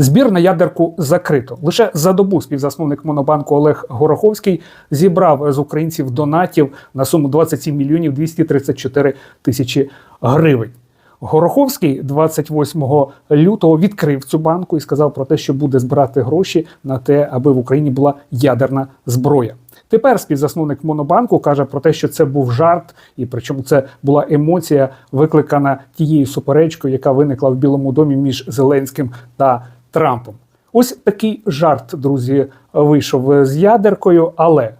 Збір на ядерку закрито. Лише за добу співзасновник Монобанку Олег Гороховський зібрав з українців донатів на суму 27 мільйонів 234 тисячі гривень. Гороховський 28 лютого відкрив цю банку і сказав про те, що буде збирати гроші на те, аби в Україні була ядерна зброя. Тепер співзасновник Монобанку каже про те, що це був жарт, і причому це була емоція, викликана тією суперечкою, яка виникла в Білому домі між Зеленським та Трампом. Ось такий жарт, друзі, вийшов з ядеркою, але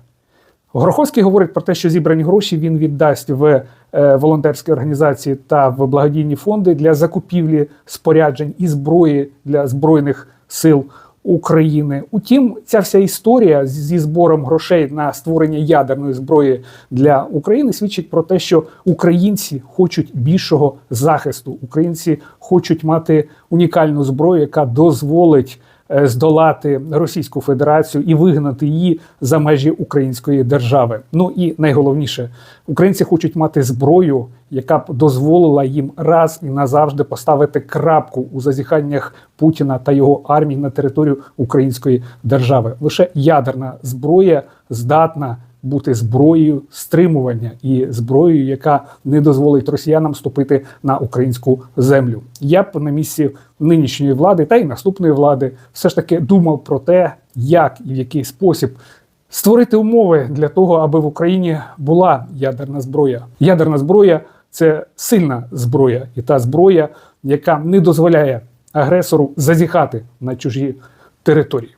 Гороховський говорить про те, що зібрані гроші він віддасть в е, волонтерські організації та в благодійні фонди для закупівлі споряджень і зброї для збройних сил України. Утім, ця вся історія зі збором грошей на створення ядерної зброї для України свідчить про те, що українці хочуть більшого захисту. Українці хочуть мати унікальну зброю, яка дозволить здолати Російську Федерацію і вигнати її за межі української держави. Ну і найголовніше, українці хочуть мати зброю, яка б дозволила їм раз і назавжди поставити крапку у зазіханнях Путіна та його армії на територію української держави. Лише ядерна зброя здатна бути зброєю стримування і зброєю, яка не дозволить росіянам ступити на українську землю. Я б на місці нинішньої влади та й наступної влади все ж таки думав про те, як і в який спосіб створити умови для того, аби в Україні була ядерна зброя. Ядерна зброя це сильна зброя, і та зброя, яка не дозволяє агресору зазіхати на чужі території.